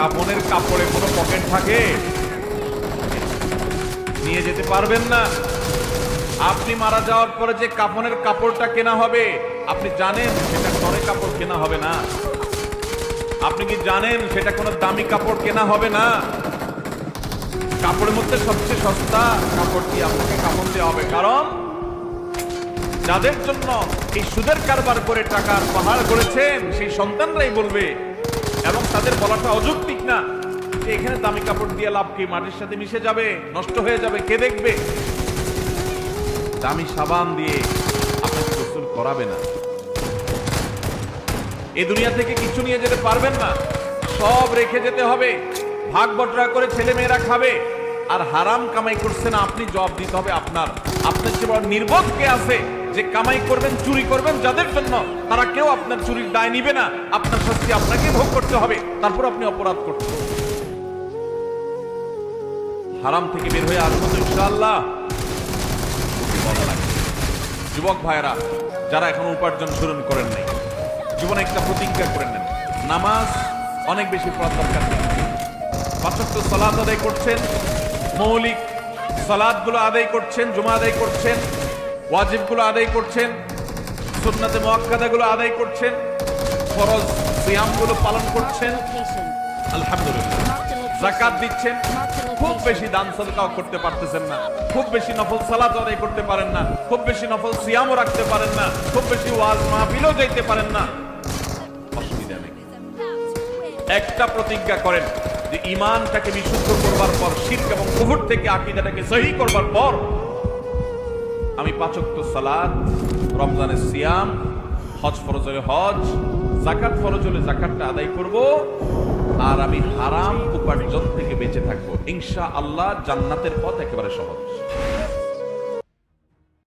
কাপনের কাপড়ে কোনো পকেট থাকে? নিয়ে যেতে পারবেন না। আপনি মারা যাওয়ার পরে যে কাপনের কাপড়টা কেনা হবে, আপনি জানেন সেটা টরে কাপড় কেনা হবে না। আপনি কি জানেন সেটা কোনো দামি কাপড় কেনা হবে না? কাপড়ের মধ্যে সবচেয়ে সস্তা কাপড়টি আপনাকে কাপড় দেওয়া হবে। কারণ যাদের জন্য এই সুদের কারবার করে টাকার পাহাড় করেছেন সেই সন্তানরাই বলবে এবং তাদের বলাটা অযৌক্তিক না যে এখানে দামি কাপড় দিয়ে লাভ কি? মাটির সাথে মিশে যাবে, নষ্ট হয়ে যাবে, কে দেখবে? দামি সাবান দিয়ে আপনাকে গোসল করাবে না? এ দুনিয়া থেকে কিছু নিয়ে যেতে পারবেন না। সব রেখে যেতে হবে। ভাগ বটরা করে ছেলে মেয়েরা খাবে। আর হারাম কামাই করছে না আপনি জব দিতে হবে আপনার। আপনার চেয়ে বড় নির্বোধ কে আছে? যে কামাই করবেন, চুরি করবেন, যাদের জন্য তারা কেউ আপনার চুরির দায় নিবে না। আপনার শাস্তি আপনাকে ভোগ করতে হবে, তারপর আপনি অপরাধ করছেন হারাম থেকে বের হয়ে আসব তো ইনশাআল্লাহ। যুবক ভাইয়েরা, যারা এখন উপার্জন শুরু করেন নাই, জীবনে একটা প্রতিজ্ঞা করে নেন। নামাজ অনেক বেশি পড়ার দরকার সলাদ আদায় করছেন, মৌলিক সলাদগুলো আদায় করছেন, জমা আদায় করছেন ওয়াজিবগুলো আদায় করছেন, সুন্নাতে মোয়াক্কাদাগুলো আদায় করছেন, ফরজ সিয়ামগুলো পালন করছেন। আলহামদুলিল্লাহ। জাকাত দিচ্ছেন, খুব বেশি দান সদকাও করতে পারতেছেন না। খুব বেশি নফল সালাত আদায় করতে পারেন না। খুব বেশি নফল সিয়ামও রাখতে পারেন না। খুব বেশি ওয়াজ মাহফিলও যাইতে পারেন না। অসুবিধা নেই। একটা প্রতিজ্ঞা করেন যে ইমানটাকে বিশুদ্ধ করবার পর, শিরক এবং কুহুর থেকে আকীদাটাকে সহি করবার পর আমি পাঁচক্ত সালাদ রমজানের সিয়াম, হজ ফরজ হলে হজ জাকাত ফরজ হলে জাকাতটা আদায় করব, আর আমি হারাম উপার্জন থেকে বেঁচে থাকব। ইনশা আল্লাহ জান্নাতের পথ একেবারে সহজ।